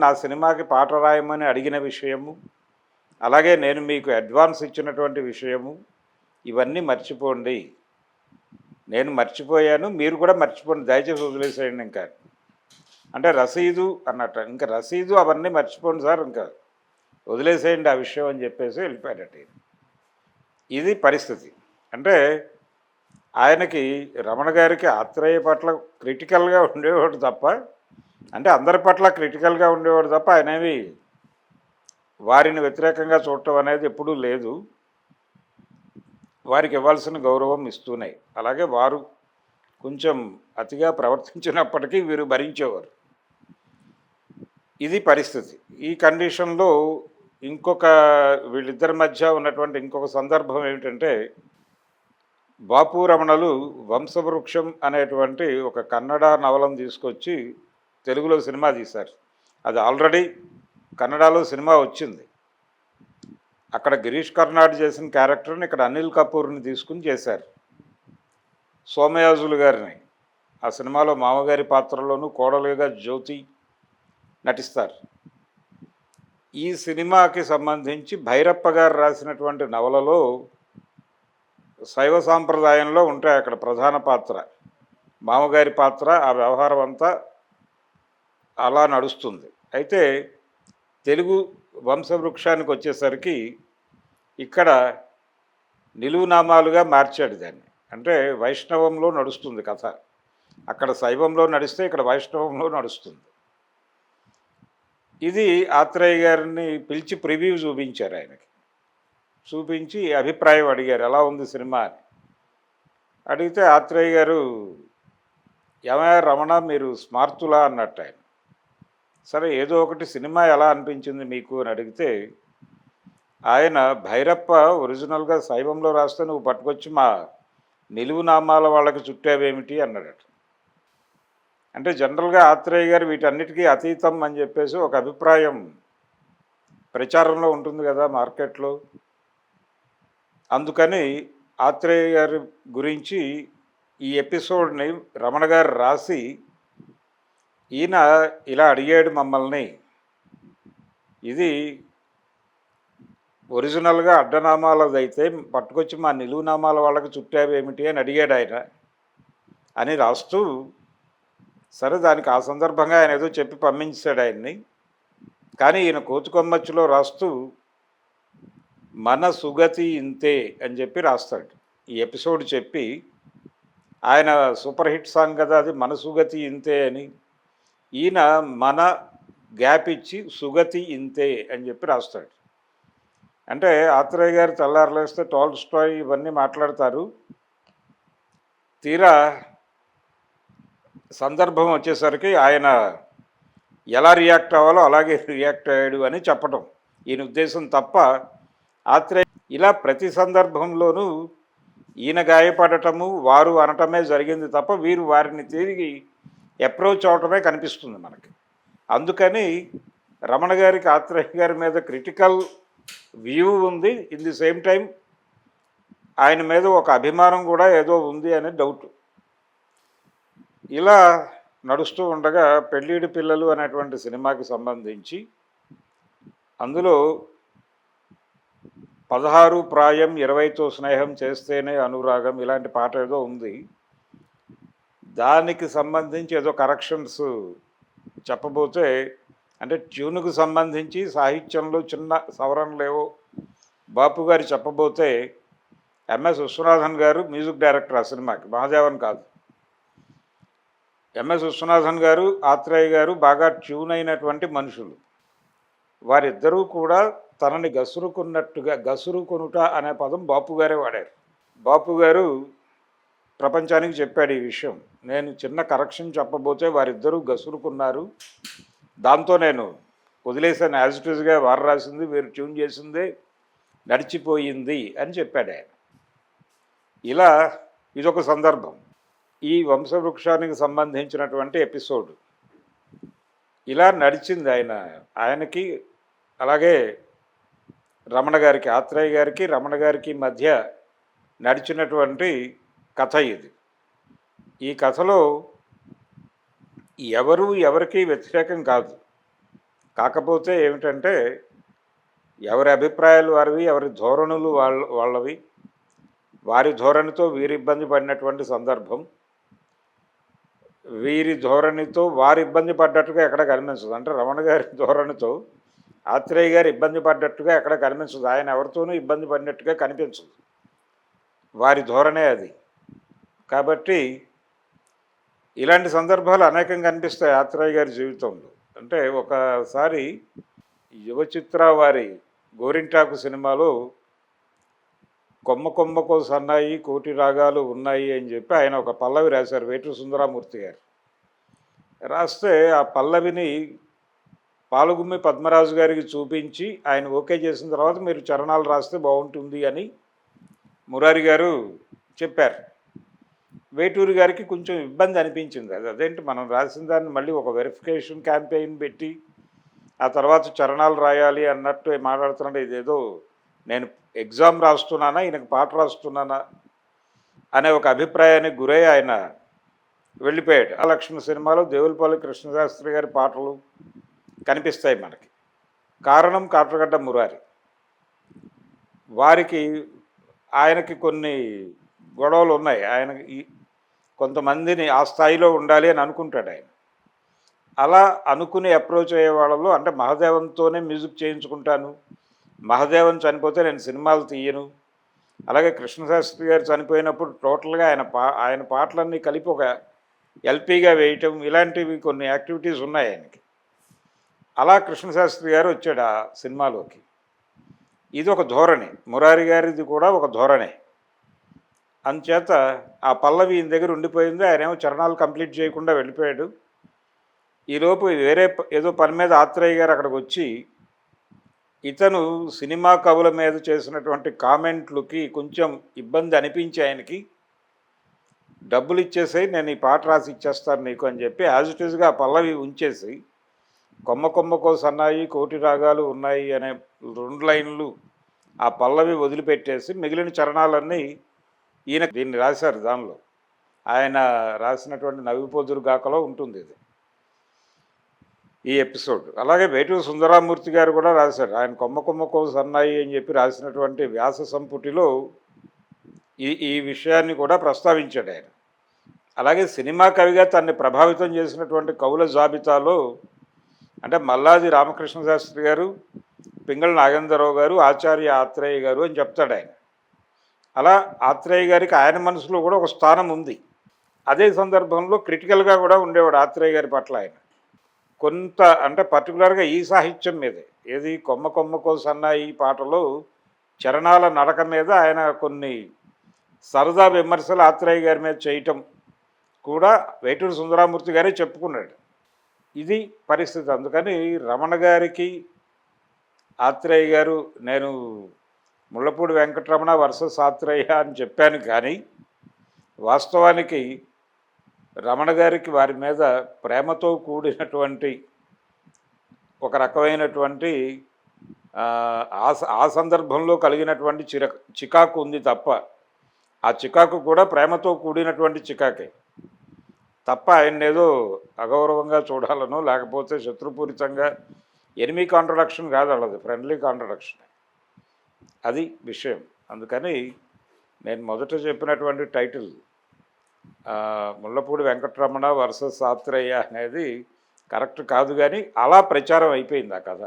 నా సినిమాకి పాట రాయమని అడిగిన విషయము అలాగే నేను మీకు అడ్వాన్స్ ఇచ్చినటువంటి విషయము ఇవన్నీ మర్చిపోండి. నేను మర్చిపోయాను మీరు కూడా మర్చిపోండి దయచేసి వదిలేసేయండి ఇంకా. అంటే రసీదు అన్నట్టు ఇంకా రసీదు అవన్నీ మర్చిపోండి సార్ ఇంకా. వదిలేసేయండి ఆ విషయం అని చెప్పేసి వెళ్ళిపోయాడట ఇది పరిస్థితి. అంటే ఆయనకి రమణ గారికి ఆత్రేయ పట్ల క్రిటికల్గా ఉండేవాడు తప్ప అంటే అందరి పట్ల క్రిటికల్గా ఉండేవాడు తప్ప ఆయనేమి వారిని వ్యతిరేకంగా చూడటం అనేది ఎప్పుడూ లేదు. వారికి ఇవ్వాల్సిన గౌరవం ఇస్తున్నాయి అలాగే వారు కొంచెం అతిగా ప్రవర్తించినప్పటికీ వీరు భరించేవారు. ఇది పరిస్థితి. ఈ కండిషన్లో ఇంకొక వీళ్ళిద్దరి మధ్య ఉన్నటువంటి ఇంకొక సందర్భం ఏమిటంటే బాపు రమణలు వంశవృక్షం అనేటువంటి ఒక కన్నడ నవలను తీసుకొచ్చి తెలుగులో సినిమా తీశారు. అది ఆల్రెడీ కన్నడలో సినిమా వచ్చింది. అక్కడ గిరీష్ కర్నాడ్ చేసిన క్యారెక్టర్ని ఇక్కడ అనిల్ కపూర్ని తీసుకుని చేశారు. సోమయాజులు గారిని. ఆ సినిమాలో మామగారి పాత్రలోనూ కోడలుగా జ్యోతి నటిస్తారు. ఈ సినిమాకి సంబంధించి భైరప్ప గారు రాసినటువంటి నవలలో శైవ సాంప్రదాయంలో ఉంటాయి అక్కడ ప్రధాన పాత్ర. మామగారి పాత్ర ఆ వ్యవహారం అంతా అలా నడుస్తుంది. అయితే తెలుగు వంశవృక్షానికి వచ్చేసరికి ఇక్కడ నిలువునామాలుగా మార్చాడు దాన్ని. అంటే వైష్ణవంలో నడుస్తుంది కథ. అక్కడ శైవంలో నడిస్తే ఇక్కడ వైష్ణవంలో నడుస్తుంది. ఇది ఆత్రేయ గారిని పిలిచి ప్రివ్యూ చూపించారు ఆయనకి. చూపించి అభిప్రాయం అడిగారు ఎలా ఉంది సినిమా అని. అడిగితే ఆత్రేయ గారు ఏమయ్య రమణ మీరు స్మార్తులా అన్నట్టు ఆయన. సరే ఏదో ఒకటి సినిమా ఎలా అనిపించింది మీకు అని అడిగితే ఆయన భైరప్ప ఒరిజినల్గా శైవంలో రాస్తే నువ్వు పట్టుకొచ్చి మా నిలువు నామాల వాళ్ళకి చుట్టావేమిటి అన్నాడట. అంటే జనరల్గా ఆత్రేయ గారు వీటన్నిటికీ అతీతం అని చెప్పేసి ఒక అభిప్రాయం ప్రచారంలో ఉంటుంది కదా మార్కెట్లో. అందుకని ఆత్రేయ గారి గురించి ఈ ఎపిసోడ్ని రమణ గారు రాసి ఈయన ఇలా అడిగాడు మమ్మల్ని ఇది ఒరిజినల్గా అడ్డనామాలదైతే పట్టుకొచ్చి మా నిలువునామాల వాళ్ళకి చుట్టావేమిటి అని అడిగాడు ఆయన. అని రాస్తూ సరే దానికి ఆ సందర్భంగా ఆయన ఏదో చెప్పి పంపించాడు ఆయన్ని. కానీ ఈయన కోతుకొమ్మచ్చిలో రాస్తూ మన సుగతి ఇంతే అని చెప్పి రాస్తాడు. ఈ ఎపిసోడ్ చెప్పి ఆయన సూపర్ హిట్ సాంగ్ కదా అది మన సుగతి ఇంతే అని. ఈయన మన గ్యాప్ ఇచ్చి సుగతి ఇంతే అని చెప్పి రాస్తాడు. అంటే ఆత్రేయ గారు తెల్లారలేస్తే టోల్ స్టాయ్ ఇవన్నీ మాట్లాడతారు. తీరా సందర్భం వచ్చేసరికి ఆయన ఎలా రియాక్ట్ అవ్వాలో అలాగే రియాక్ట్ అయ్యాడు అని చెప్పటం. ఈయన ఉద్దేశం తప్ప ఆత్రేయ ఇలా ప్రతి సందర్భంలోనూ ఈయన గాయపడటము వారు అనటమే జరిగింది తప్ప వీరు వారిని తిరిగి అప్రోచ్ అవటమే కనిపిస్తుంది మనకి. అందుకని రమణ గారికి ఆత్రేయ గారి మీద క్రిటికల్ వ్యూ ఉంది. ఇన్ ది సేమ్ టైం ఆయన మీద ఒక అభిమానం కూడా ఏదో ఉంది అనే డౌట్. ఇలా నడుస్తూ ఉండగా పెళ్ళిడి పిల్లలు అనేటువంటి సినిమాకి సంబంధించి అందులో పదహారు ప్రాయం ఇరవైతో స్నేహం చేస్తేనే అనురాగం ఇలాంటి పాట ఏదో ఉంది. దానికి సంబంధించి ఏదో కరెక్షన్స్ చెప్పబోతే అంటే ట్యూన్కు సంబంధించి సాహిత్యంలో చిన్న సవరణలేవో బాపు గారు చెప్పబోతే ఎంఎస్ విశ్వనాథన్ గారు మ్యూజిక్ డైరెక్టర్ ఆ సినిమాకి మహాదేవన్ కాదు. ఎంఎస్ విశ్వనాథన్ గారు ఆత్రేయ గారు బాగా ట్యూన్ అయినటువంటి మనుషులు. వారిద్దరూ కూడా తనని గసురుకున్నట్టుగా గసురుకొనుట అనే పదం బాపు గారే వాడారు. బాపు గారు ప్రపంచానికి చెప్పాడు ఈ విషయం. నేను చిన్న కరెక్షన్ చెప్పబోతే వారిద్దరూ గసురుకున్నారు. దాంతో నేను వదిలేసాను యాజ్ ఇట్ ఈస్గా వారు రాసింది వీరు ట్యూన్ చేసిందే నడిచిపోయింది అని చెప్పాడు ఆయన. ఇలా ఇదొక సందర్భం. ఈ వంశవృక్షానికి సంబంధించినటువంటి ఎపిసోడ్. ఇలా నడిచింది ఆయన ఆయనకి అలాగే రమణ గారికి ఆత్రేయ గారికి రమణ గారికి మధ్య నడిచినటువంటి కథ ఇది. ఈ కథలో ఎవరు ఎవరికి వ్యతిరేకం కాదు. కాకపోతే ఏమిటంటే ఎవరి అభిప్రాయాలు వారివి ఎవరి ధోరణులు వాళ్ళ వాళ్ళవి వారి ధోరణితో వీరి ఇబ్బంది పడినటువంటి సందర్భం వీరి ధోరణితో వారి ఇబ్బంది పడ్డట్టుగా ఎక్కడ కనిపించదు. అంటే రమణ గారి ధోరణితో ఆత్రేయ గారు ఇబ్బంది పడ్డట్టుగా ఎక్కడ కనిపించదు. ఆయన ఎవరితోనూ ఇబ్బంది పడినట్టుగా కనిపించదు. వారి ధోరణే అది. కాబట్టి ఇలాంటి సందర్భాలు అనేకం కనిపిస్తాయి ఆత్రేయ గారి జీవితంలో. అంటే ఒకసారి యువ చిత్ర వారి గోరింటాకు సినిమాలో కొమ్మ కొమ్మకో సన్నాయి కోటి రాగాలు ఉన్నాయి అని చెప్పి ఆయన ఒక పల్లవి రాశారు వేటూరు సుందరామూర్తి గారు. రాస్తే ఆ పల్లవిని పాలుగుమ్మి పద్మరాజు గారికి చూపించి ఆయన ఓకే చేసిన తర్వాత మీరు చరణాలు రాస్తే బాగుంటుంది అని మురారి గారు చెప్పారు. వేటూరి గారికి కొంచెం ఇబ్బంది అనిపించింది. అది అదేంటి? మనం రాసిన దాన్ని మళ్ళీ ఒక వెరిఫికేషన్ క్యాంపెయిన్ పెట్టి ఆ తర్వాత చరణాలు రాయాలి అన్నట్టు మాట్లాడుతున్నాడు ఇదేదో నేను ఎగ్జామ్ రాస్తున్నానా ఈయనకు పాట రాస్తున్నానా అనే ఒక అభిప్రాయానికి గురై ఆయన వెళ్ళిపోయాడు. ఆ లక్ష్మణ సినిమాలో దేవులపల్లి కృష్ణశాస్త్రి గారి పాటలు కనిపిస్తాయి మనకి. కారణం కాట్రగడ్డ మురారి. వారికి ఆయనకి కొన్ని గొడవలు ఉన్నాయి. ఆయన ఈ- కొంతమందిని ఆ స్థాయిలో ఉండాలి అని అనుకుంటాడు ఆయన. అలా అనుకుని అప్రోచ్ అయ్యే వాళ్ళలో అంటే మహదేవంతోనే మ్యూజిక్ చేయించుకుంటాను మహదేవన్ చనిపోతే నేను సినిమాలు తీయను అలాగే కృష్ణశాస్త్రి గారు చనిపోయినప్పుడు టోటల్గా ఆయన పా ఆయన పాటలన్నీ కలిపి ఒక ఎల్పీగా వేయటం ఇలాంటివి కొన్ని యాక్టివిటీస్ ఉన్నాయి ఆయనకి. అలా కృష్ణశాస్త్రి గారు వచ్చాడు ఆ సినిమాలోకి. ఇది ఒక ధోరణి మురారి గారిది కూడా ఒక ధోరణే. అందుచేత ఆ పల్లవి ఈయన దగ్గర ఉండిపోయింది. ఆయనేమో చరణాలు కంప్లీట్ చేయకుండా వెళ్ళిపోయాడు. ఈలోపు వేరే ప- ఏదో పని మీద ఆత్రేయ గారు అక్కడికి వచ్చి ఇతను సినిమా కవుల మీద చేసినటువంటి కామెంట్లకి కొంచెం ఇబ్బంది అనిపించి ఆయనకి డబ్బులు ఇచ్చేసి నేను ఈ పాట రాసి ఇచ్చేస్తాను నీకు అని చెప్పి యాజ్ ఇట్ ఈస్గా పల్లవి ఉంచేసి కొమ్మ కొమ్మకో సన్నాయి కోటి రాగాలు ఉన్నాయి అనే రెండు లైన్లు ఆ పల్లవి వదిలిపెట్టేసి మిగిలిన చరణాలన్నీ ఈయన దీన్ని రాశారు దానిలో. ఆయన రాసినటువంటి నవ్విపోదురు గాకలో ఉంటుంది ఇది. ఈ ఎపిసోడ్. అలాగే వేటూరు సుందరామూర్తి గారు కూడా రాశారు. ఆయన కొమ్మ కొమ్మకో సన్నాయి అని చెప్పి రాసినటువంటి వ్యాస సంపుటిలో ఈ ఈ విషయాన్ని కూడా ప్రస్తావించాడు ఆయన. అలాగే సినిమా కవిగా తన్ని ప్రభావితం చేసినటువంటి కవుల జాబితాలో అంటే మల్లాది రామకృష్ణ శాస్త్రి గారు పింగళ నాగేంద్రరావు గారు ఆచార్య ఆత్రేయ గారు అని చెప్తాడు ఆయన. అలా ఆత్రేయ గారికి ఆయన మనసులో కూడా ఒక స్థానం ఉంది. అదే సందర్భంలో క్రిటికల్గా కూడా ఉండేవాడు ఆత్రేయ గారి పట్ల ఆయన. కొంత అంటే పర్టికులర్గా ఈ సాహిత్యం మీదే. ఏది కొమ్మ కొమ్మకో సన్నాయి పాటలో చరణాల నడక మీద ఆయన కొన్ని సరదా విమర్శలు ఆత్రేయ గారి మీద చేయటం కూడా వేటూరు సుందరామూర్తి గారే చెప్పుకున్నాడు. ఇది పరిస్థితి. అందుకని రమణ గారికి ఆత్రేయ గారు నేను ముళ్ళపూడి వెంకటరమణ వర్సెస్ ఆత్రేయ అని చెప్పాను కానీ వాస్తవానికి రమణ గారికి వారి మీద ప్రేమతో కూడినటువంటి ఒక రకమైనటువంటి ఆ, ఆ సందర్భంలో కలిగినటువంటి చిర చికాకు ఉంది తప్ప ఆ చికాకు కూడా ప్రేమతో కూడినటువంటి చికాకే. తప్ప ఆయన ఏదో అగౌరవంగా చూడాలనో లేకపోతే శత్రుపూరితంగా ఎనిమి కాంట్రడక్షన్ కాదు అలాది ఫ్రెండ్లీ కాంట్రడక్షన్. అది విషయం. అందుకని నేను మొదట చెప్పినటువంటి టైటిల్ ముళ్ళపూడి వెంకటరమణ వర్సెస్ ఆత్రేయ అనేది కరెక్ట్ కాదు కానీ అలా ప్రచారం అయిపోయింది ఆ కథ.